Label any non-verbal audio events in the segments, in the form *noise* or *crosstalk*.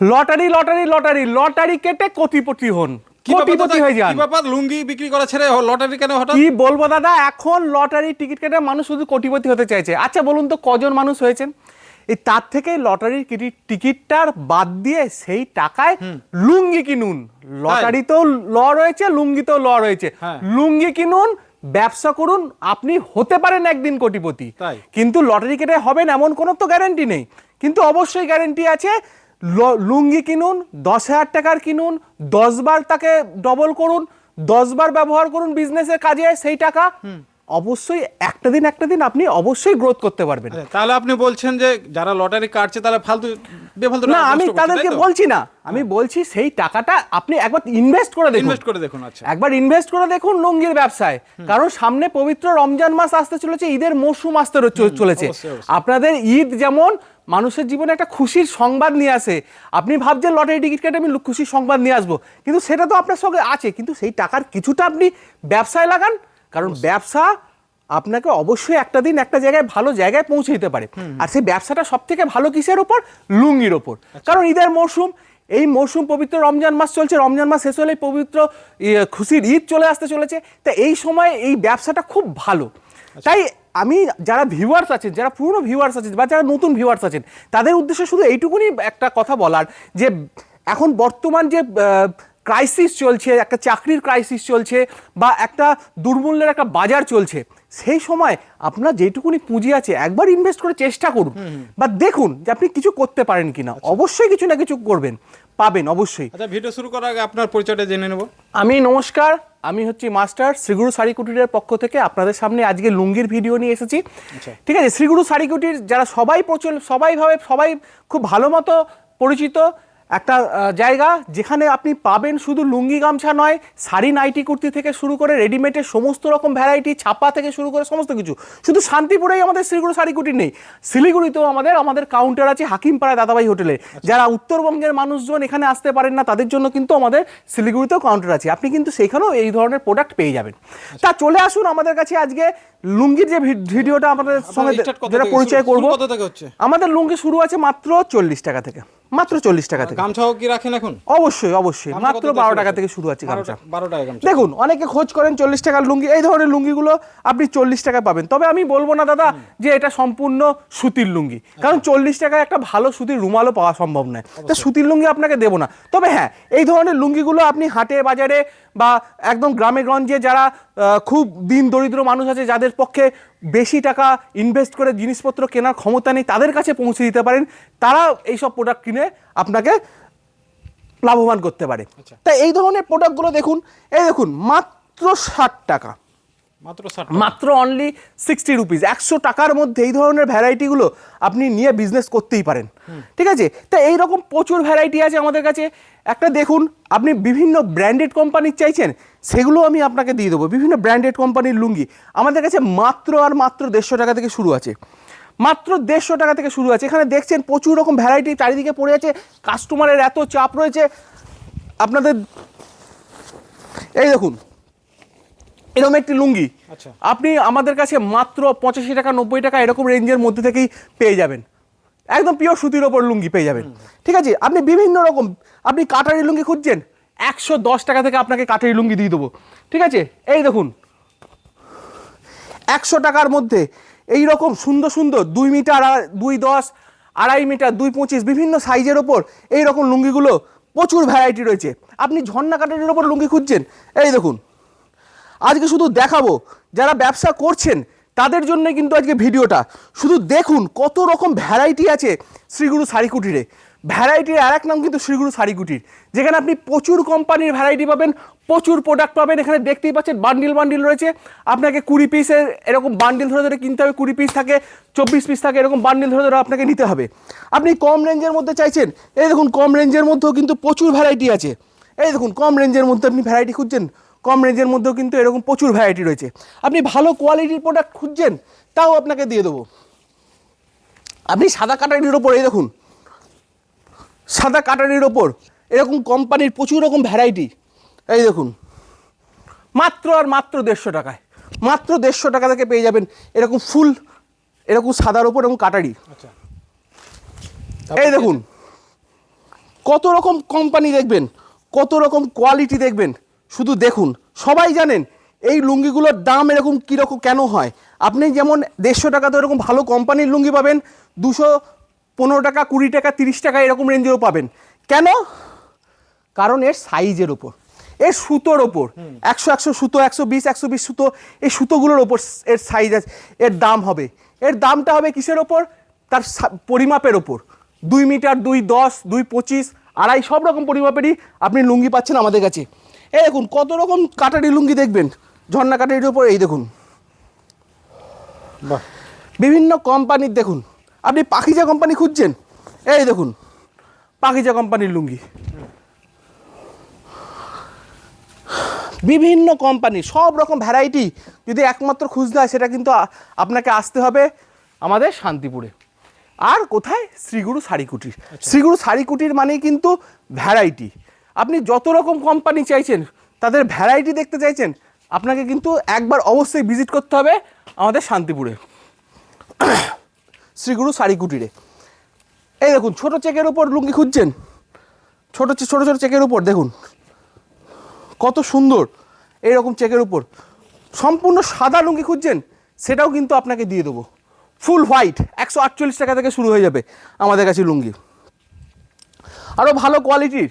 Lottery lottery lottery lottery কেটে কোটিপতি হন। কোটিপতি হয়ে যান? কি ব্যাপার লুঙ্গি বিক্রি করা ছেড়ে লটারি কেন হঠাৎ? কি বলব দাদা এখন লটারি টিকিট কেটে মানুষ শুধু কোটিপতি হতে চাইছে। আচ্ছা বলুন তো কজন মানুষ হয়েছেন? এই তার থেকে লটারির টিকিটটার বাদ দিয়ে সেই টাকায় লুঙ্গি কিনুন। লটারিতেও ল রয়েছে লুঙ্গিতেও ল রয়েছে। হ্যাঁ। লুঙ্গি কিনুন ব্যবসা করুন আপনি হতে পারেন একদিন কোটিপতি। কিন্তু লটারি কেটে হবেন এমন কোনো তো গ্যারেন্টি নেই। কিন্তু অবশ্যই গ্যারেন্টি আছে লুঙ্গি কিনুন দশ হাজার টাকার কিনুন দশ বার তাকে ডবল করুন দশ বার ব্যবহার করুন বিজনেসের কাজে সেই টাকা অবশ্যই একটা দিন একটা দিন আপনি অবশ্যই গ্রোথ করতে পারবেন। আচ্ছা, তাহলে আপনি বলছেন যে যারা লটারি কাটছে তাহলে ফালতু বেফালতু না আমি তাদেরকে বলছি না। আমি বলছি সেই টাকাটা আপনি একবার ইনভেস্ট করে দেখুন। ইনভেস্ট করে দেখুন আচ্ছা। একবার ইনভেস্ট করে দেখুন লুঙ্গির ব্যবসায়। কারণ সামনে পবিত্র রমজান মাস আসতে চলেছে ঈদের মরশুম আসতে চলেছে। আপনাদের ঈদ যেমন মানুষের জীবনে একটা খুশির সংবাদ নিয়ে আসে। আপনি ভাবছেন লটারি টিকিট কেটে আমি খুশির সংবাদ নিয়ে আসব। কিন্তু সেটা তো আপনার সঙ্গে আছে। কিন্তু সেই টাকার কিছুটা আপনি ব্যবসায় লাগান। কারণ ব্যবসা আপনাকে অবশ্যই একটা দিন একটা জায়গায় ভালো জায়গায় পৌঁছে দিতে পারে আর সেই ব্যবসাটা সব থেকে ভালো কিসের ওপর? লুঙ্গির ওপর। কারণ ঈদের মরশুম এই মরশুম পবিত্র রমজান মাস চলছে। রমজান মাস শেষ হলে পবিত্র খুশির ঈদ চলে আসতে চলেছে। তা এই সময় এই ব্যবসাটা খুব ভালো। তাই আমি যারা ভিউয়ার্স আছেন যারা পুরনো ভিউয়ার্স আছেন বা যারা নতুন ভিউয়ার্স আছেন তাদের উদ্দেশ্যে শুধু এইটুকুনি একটা কথা বলার যে এখন বর্তমান যে ক্রাইসিস চলছে একটা চাকরির ক্রাইসিস চলছে বা একটা দুর্মূল্যের একটা বাজার চলছে সেই সময় আপনার যেটুকুনি পুঁজি আছে একবার ইনভেস্ট করে চেষ্টা করুন। বা দেখুন যে আপনি কিছু করতে পারেন কিনা। অবশ্যই কিছু না কিছু করবেন। পাবেন অবশ্যই। আচ্ছা ভিডিও শুরু করার আগে আপনার পরিচয়টা জেনে নেব। আমি নমস্কার আমি হচ্ছি মাস্টার শ্রীগুরু শাড়ি কুটিরের পক্ষ থেকে আপনাদের সামনে আজকে লুঙ্গির ভিডিও নিয়ে এসেছি। আচ্ছা। ঠিক আছে শ্রীগুরু শাড়ি কুটির যারা সবাই প্রচল সবাইভাবে সবাই খুব ভালো মতো পরিচিত একটা জায়গা যেখানে আপনি পাবেন শুধু লুঙ্গি গামছা নয় শাড়ি নাইটি কুর্তি থেকে শুরু করে রেডিমেডের সমস্ত রকম ভ্যারাইটি ছাপা থেকে শুরু করে সমস্ত কিছু। শুধু শান্তিপুরেই আমাদের শ্রীগুরু শাড়ি কুটির নেই শিলিগুড়িতেও আমাদের আমাদের কাউন্টার আছে হাকিমপাড়া দাদাভাই হোটেলে যারা উত্তরবঙ্গের মানুষজন এখানে আসতে পারেন না তাদের জন্য কিন্তু আমাদের শিলিগুড়িতেও কাউন্টার আছে। আপনি কিন্তু সেইখানেও এই ধরনের প্রোডাক্ট পেয়ে যাবেন। তা চলে আসুন আমাদের কাছে আজকে লুঙ্গির যে ভিডিওটা আমাদের সঙ্গে যেটা পরিচয় করব? আমাদের লুঙ্গি শুরু আছে মাত্র চল্লিশ টাকা থেকে। মাত্র চল্লিশ টাকা থেকে। গামছাও কি রাখেন এখন? অবশ্যই অবশ্যই। মাত্র বারো টাকা থেকে শুরু আছে গামছা। বারো টাকা গামছা। দেখুন অনেকে খোঁজ করেন চল্লিশ টাকার লুঙ্গি। এই ধরনের লুঙ্গিগুলো আপনি চল্লিশ টাকা পাবেন। তবে আমি বলব না দাদা যে এটা সম্পূর্ণ সুতির লুঙ্গি। কারণ চল্লিশ টাকায় একটা ভালো সুতির রুমালও পাওয়া সম্ভব নয়। তা সুতির লুঙ্গি আপনাকে দেবো না। তবে হ্যাঁ এই ধরনের লুঙ্গিগুলো আপনি হাটে বাজারে বা একদম গ্রামে গঞ্জে যারা খুব দিন দরিদ্র মানুষ আছে যাদের পক্ষে বেশি টাকা ইনভেস্ট করে জিনিসপত্র কেনার ক্ষমতা নেই তাদের কাছে পৌঁছে দিতে পারেন তারা এইসব প্রোডাক্ট কিনে আপনাকে লাভবান করতে পারে আচ্ছা। তাই এই ধরনের প্রোডাক্টগুলো দেখুন এই দেখুন মাত্র ষাট টাকা মাত্র অনলি সিক্সটি রুপিস একশো টাকার মধ্যে এই ধরনের ভ্যারাইটিগুলো আপনি নিয়ে বিজনেস করতেই পারেন। ঠিক আছে? তা এইরকম প্রচুর ভ্যারাইটি আছে আমাদের কাছে। একটা দেখুন আপনি বিভিন্ন ব্র্যান্ডেড কোম্পানির চাইছেন সেগুলো আমি আপনাকে দিয়ে দেবো। বিভিন্ন ব্র্যান্ডেড কোম্পানির লুঙ্গি। আমাদের কাছে মাত্র আর মাত্র দেড়শো টাকা থেকে শুরু আছে। মাত্র দেড়শো টাকা থেকে শুরু আছে। এখানে দেখছেন প্রচুর রকম ভ্যারাইটি চারিদিকে পড়ে আছে। কাস্টমারের এত চাপ রয়েছে। আপনাদের এই দেখুন এরকম একটি লুঙ্গি আচ্ছা। আপনি আমাদের কাছে মাত্র পঁচাশি টাকা নব্বই টাকা এরকম রেঞ্জের মধ্যে থেকেই পেয়ে যাবেন। একদম পিওর সুতির ওপর লুঙ্গি পেয়ে যাবেন। ঠিক আছে? আপনি বিভিন্ন রকম আপনি কাটারি লুঙ্গি খুঁজছেন একশো দশ টাকা থেকে আপনাকে কাটারি লুঙ্গি দিয়ে দেবো। ঠিক আছে? এই দেখুন একশো টাকার মধ্যে এই রকম সুন্দর সুন্দর দুই মিটার আর দুই দশ আড়াই মিটার দুই পঁচিশ বিভিন্ন সাইজের ওপর এই রকম লুঙ্গিগুলো প্রচুর ভ্যারাইটি রয়েছে। আপনি ঝর্ণা কাটারির ওপর লুঙ্গি খুঁজছেন এই দেখুন আজকে শুধু দেখাবো যারা ব্যবসা করছেন, তাদের জন্য কিন্তু আজকে ভিডিওটা। শুধু দেখুন কত রকম ভ্যারাইটি আছে শ্রীগুরু শাড়ি কুটিরে ভ্যারাইটির আর এক নাম কিন্তু শ্রীগুরু শাড়ি কুটির যেখানে আপনি প্রচুর কোম্পানির ভ্যারাইটি পাবেন, প্রচুর প্রোডাক্ট পাবেন। এখানে দেখতেই পাচ্ছেন বান্ডিল বান্ডিল রয়েছে। আপনাকে কুড়ি পিসের এরকম বান্ডিল ধরে ধরে কিনতে হবে, কুড়ি পিস থাকে, চব্বিশ পিস থাকে, এরকম বান্ডিল ধরে ধরে আপনাকে নিতে হবে। আপনি কম রেঞ্জের মধ্যে চাইছেন, এই দেখুন কম রেঞ্জের মধ্যেও কিন্তু প্রচুর ভ্যারাইটি আছে। এই দেখুন কম রেঞ্জের মধ্যে আপনি ভ্যারাইটি খুঁজছেন কম রেঞ্জের মধ্যেও কিন্তু এরকম প্রচুর ভ্যারাইটি রয়েছে। আপনি ভালো কোয়ালিটির প্রোডাক্ট খুঁজছেন তাও আপনাকে দিয়ে দেবো। আপনি সাদা কাটারির ওপর এই দেখুন সাদা কাটারির ওপর এরকম কোম্পানির প্রচুর রকম ভ্যারাইটি এই দেখুন মাত্র আর মাত্র দেড়শো টাকায় মাত্র দেড়শো টাকা থেকে পেয়ে যাবেন এরকম ফুল এরকম সাদার ওপর এবং কাটারি। আচ্ছা। এই দেখুন কত রকম কোম্পানি দেখবেন কত রকম কোয়ালিটি দেখবেন। শুধু দেখুন সবাই জানেন এই লুঙ্গিগুলোর দাম এরকম কীরকম কেন হয়? আপনি যেমন দেড়শো টাকা তো এরকম ভালো কোম্পানির লুঙ্গি পাবেন দুশো পনেরো টাকা কুড়ি টাকা তিরিশ টাকা এরকম রেঞ্জেও পাবেন। কেন? কারণ এর সাইজের ওপর এর সুতোর ওপর একশো একশো সুতো একশো বিশ একশো বিশ সুতো এই সুতোগুলোর ওপর এর সাইজ আছে এর দাম হবে। এর দামটা হবে কিসের ওপর তার সা- পরিমাপের ওপর দুই মিটার দুই দশ দুই পঁচিশ আড়াই সব রকম পরিমাপেরই আপনি লুঙ্গি পাচ্ছেন আমাদের কাছে। এই দেখুন কত রকম কাটারি লুঙ্গি দেখবেন? ঝর্ণা কাটারির ওপর এই দেখুন। বাহ। বিভিন্ন কোম্পানির দেখুন। আপনি পাখিজা কোম্পানি খুঁজছেন? এই দেখুন পাখিজা কোম্পানির লুঙ্গি। বিভিন্ন কোম্পানি সব রকম ভ্যারাইটি যদি একমাত্র খুঁজতে হয় সেটা কিন্তু আপনাকে আসতে হবে আমাদের শান্তিপুরে। আর কোথায়? শ্রীগুরু শাড়িকুটির শ্রীগুরু শাড়িকুটির মানেই কিন্তু ভ্যারাইটি আপনি যত রকম কোম্পানি চাইছেন, তাদের ভ্যারাইটি দেখতে চাইছেন, আপনাকে কিন্তু একবার অবশ্যই ভিজিট করতে হবে আমাদের শান্তিপুরে। *coughs* শ্রীগুরু শাড়িকুটিরে এই দেখুন, ছোট চেকের উপর লুঙ্গি খুঁজছেন। ছোট ছোট ছোট চেকের উপর, দেখুন। কত সুন্দর এইরকম চেকের উপর। সম্পূর্ণ সাদা লুঙ্গি খুঁজছেন, সেটাও কিন্তু আপনাকে দিয়ে দেবো। ফুল হোয়াইট, একশো আটচল্লিশ টাকা থেকে শুরু হয়ে যাবে আমাদের কাছে লুঙ্গি। আরও ভালো কোয়ালিটির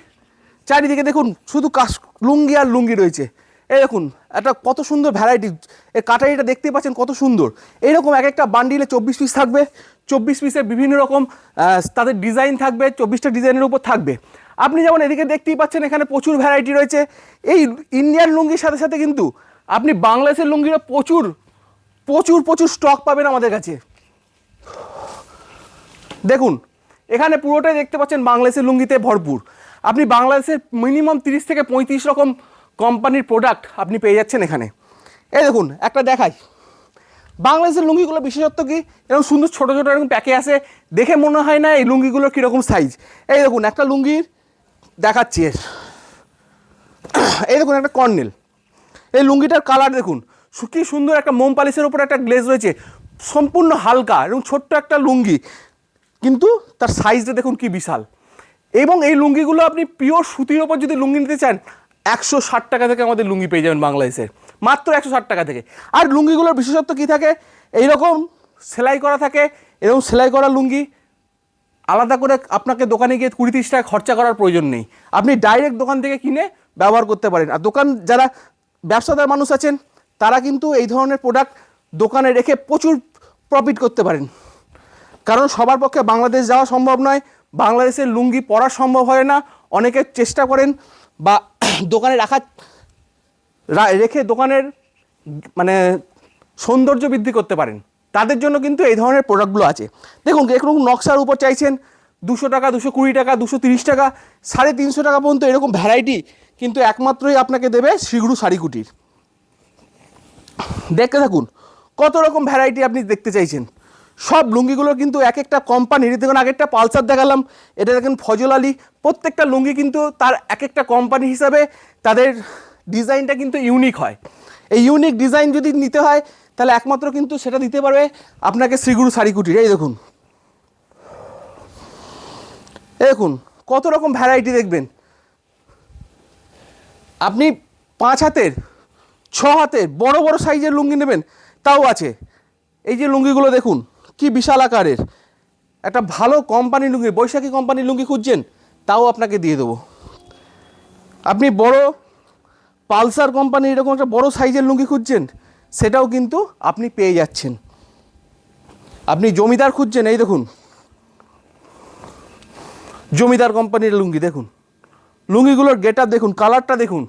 চারিদিকে দেখুন, শুধু কাশ, লুঙ্গি আর লুঙ্গি রয়েছে। এই দেখুন, একটা কত সুন্দর ভ্যারাইটি এর কাটারিটা দেখতে পাচ্ছেন কত সুন্দর। এইরকম এক একটা বান্ডিলে চব্বিশ পিস থাকবে। চব্বিশ পিসের বিভিন্ন রকম তাদের ডিজাইন থাকবে, চব্বিশটা ডিজাইনের উপর থাকবে। আপনি যেমন এদিকে দেখতেই পাচ্ছেন, এখানে প্রচুর ভ্যারাইটি রয়েছে। এই ইন্ডিয়ান লুঙ্গির সাথে সাথে কিন্তু আপনি বাংলাদেশের লুঙ্গিরও প্রচুর প্রচুর প্রচুর স্টক পাবেন আমাদের কাছে। দেখুন, এখানে পুরোটাই দেখতে পাচ্ছেন বাংলাদেশের লুঙ্গিতে ভরপুর। আপনি বাংলাদেশের মিনিমাম তিরিশ থেকে পঁয়ত্রিশ রকম কোম্পানির প্রোডাক্ট আপনি পেয়ে যাচ্ছেন এখানে। এই দেখুন, একটা দেখাই। বাংলাদেশের লুঙ্গিগুলো বিশেষত্ব কি? এরকম সুন্দর ছোটো ছোটো এরকম প্যাকে আসে দেখে মনে হয় না এই লুঙ্গিগুলোর কীরকম সাইজ এই দেখুন, একটা লুঙ্গির দেখাচ্ছি। এর এই দেখুন, একটা কর্নেল। এই লুঙ্গিটার কালার দেখুন। কি সুন্দর একটা মোম পালিশের উপর একটা গ্লেজ রয়েছে। সম্পূর্ণ হালকা এবং ছোট্ট একটা লুঙ্গি। কিন্তু তার সাইজটা দেখুন কি বিশাল। এবং এই লুঙ্গিগুলো আপনি পিওর সুতির ওপর যদি লুঙ্গি নিতে চান, একশো ষাট টাকা থেকে আমাদের লুঙ্গি পেয়ে যাবেন বাংলাদেশের মাত্র একশো ষাট টাকা থেকে। আর লুঙ্গিগুলোর বিশেষত্ব কী থাকে? এইরকম সেলাই করা থাকে, এরকম সেলাই করা লুঙ্গি, আলাদা করে আপনাকে দোকানে গিয়ে কুড়ি তিরিশ টাকা খরচা করার প্রয়োজন নেই। আপনি ডাইরেক্ট দোকান থেকে কিনে ব্যবহার করতে পারেন। আর দোকান যারা ব্যবসাদার মানুষ আছেন, তারা কিন্তু এই ধরনের প্রোডাক্ট দোকানে রেখে প্রচুর প্রফিট করতে পারেন। কারণ সবার পক্ষে বাংলাদেশ যাওয়া সম্ভব নয়। বাংলাদেশের লুঙ্গি পরা সম্ভব হয় না। অনেকে চেষ্টা করেন বা *clears throat* দোকানে রাখার রেখে দোকানের মানে সৌন্দর্য বৃদ্ধি করতে পারেন। তাদের জন্য কিন্তু এই ধরনের প্রোডাক্টগুলো আছে। দেখুন, এরকম নকশার উপর চাইছেন দুশো টাকা, দুশো কুড়ি টাকা, দুশো তিরিশ টাকা, সাড়ে তিনশো টাকা পর্যন্ত এরকম ভ্যারাইটি কিন্তু একমাত্রই আপনাকে দেবে শ্রীগুরু শাড়িকুটির দেখতে থাকুন, কত রকম ভ্যারাইটি আপনি দেখতে চাইছেন। সব লুঙ্গিগুলো কিন্তু এক একটা কোম্পানির দেখুন আগে একটা পালসার দেখালাম, এটা দেখেন ফজল আলী, প্রত্যেকটা লুঙ্গি কিন্তু তার এক একটা কোম্পানি হিসাবে তাদের ডিজাইনটা কিন্তু ইউনিক হয়। এই ইউনিক ডিজাইন যদি নিতে হয়, তাহলে একমাত্র কিন্তু সেটা দিতে পারবে আপনাকে শ্রীগুরু শাড়িকুটির এই দেখুন। এই দেখুন, কত রকম ভ্যারাইটি দেখবেন। আপনি পাঁচ হাতের, ছ হাতের, বড় বড় সাইজের লুঙ্গি নেবেন, তাও আছে। এই যে লুঙ্গিগুলো দেখুন কি বিশাল আকারের? একটা ভালো কোম্পানির লুঙ্গি, বৈশাখী কোম্পানির লুঙ্গি খুঁজছেন, তাও আপনাকে দিয়ে দেবো। আপনি বড় পালসার কোম্পানির এরকম একটা বড় সাইজের লুঙ্গি খুঁজছেন, সেটাও কিন্তু আপনি পেয়ে যাচ্ছেন। আপনি জমিদার খুঁজছেন, এই দেখুন। জমিদার কোম্পানির লুঙ্গি, দেখুন। লুঙ্গিগুলোর গেট দেখুন, কালারটা দেখুন।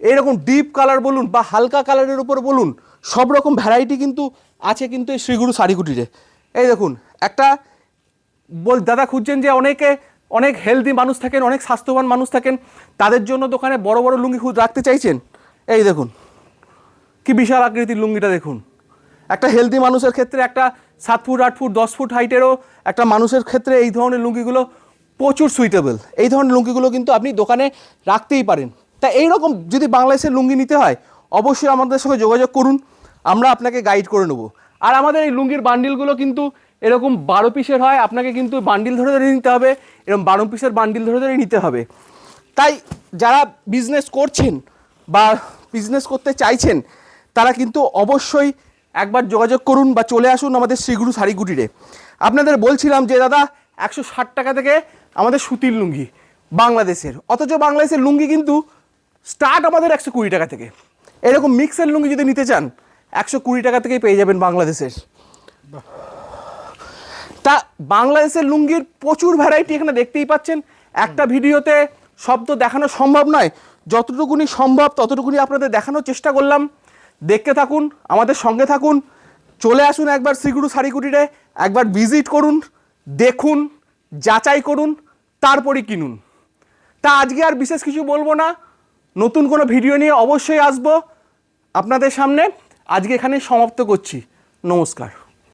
এরকম ডিপ কালার বলুন বা হালকা কালারের উপর বলুন সব রকম ভ্যারাইটি কিন্তু আছে কিন্তু এই শ্রীগুরু শাড়িকুটিরে এই দেখুন, একটা বল, দাদা খুঁজছেন যে অনেকে, অনেক হেলদি মানুষ থাকেন, অনেক স্বাস্থ্যবান মানুষ থাকেন, তাদের জন্য দোকানে বড় বড় লুঙ্গি রাখতে চাইছেন? এই দেখুন, কি বিশাল আকৃতির লুঙ্গিটা দেখুন। একটা হেলদি মানুষের ক্ষেত্রে একটা সাত ফুট, আট ফুট, দশ ফুট হাইটেরও একটা মানুষের ক্ষেত্রে এই ধরনের লুঙ্গিগুলো প্রচুর সুইটেবল এই ধরনের লুঙ্গিগুলো কিন্তু আপনি দোকানে রাখতেই পারেন। তা এইরকম যদি বাংলাদেশের লুঙ্গি নিতে হয়, অবশ্যই আমাদের সঙ্গে যোগাযোগ করুন। আমরা আপনাকে গাইড করে নেব। আর আমাদের এই লুঙ্গির বান্ডিলগুলো কিন্তু এরকম বারো পিসের হয়, আপনাকে কিন্তু বান্ডিল ধরে ধরে নিতে হবে, এরকম বারো পিসের বান্ডিল ধরে ধরে নিতে হবে। তাই যারা বিজনেস করছেন বা বিজনেস করতে চাইছেন, তারা কিন্তু অবশ্যই একবার যোগাযোগ করুন বা চলে আসুন আমাদের শ্রীগুরু শাড়িগুটিরে আপনাদের বলছিলাম যে, দাদা, একশো ষাট টাকা থেকে আমাদের সুতির লুঙ্গি বাংলাদেশের। অথচ বাংলাদেশের লুঙ্গি কিন্তু স্টার্ট আমাদের একশো কুড়ি টাকা থেকে। এরকম মিক্সের লুঙ্গি যদি নিতে চান একশো কুড়ি টাকা থেকেই পেয়ে যাবেন বাংলাদেশের। তা বাংলাদেশের লুঙ্গির প্রচুর ভ্যারাইটি এখানে দেখতেই পাচ্ছেন। একটা ভিডিওতে তো দেখানো সম্ভব নয়। যতটুকুনি সম্ভব ততটুকুনি আপনাদের দেখানোর চেষ্টা করলাম। দেখতে থাকুন, আমাদের সঙ্গে থাকুন। চলে আসুন একবার শ্রীগুরু শাড়িকুটিরে একবার ভিজিট করুন, দেখুন, যাচাই করুন তারপরে কিনুন। তা আজকে আর বিশেষ কিছু বলব না। নতুন কোনো ভিডিও নিয়ে অবশ্যই আসব। আপনাদের সামনে আজকে এখানে সমাপ্ত করছি। নমস্কার।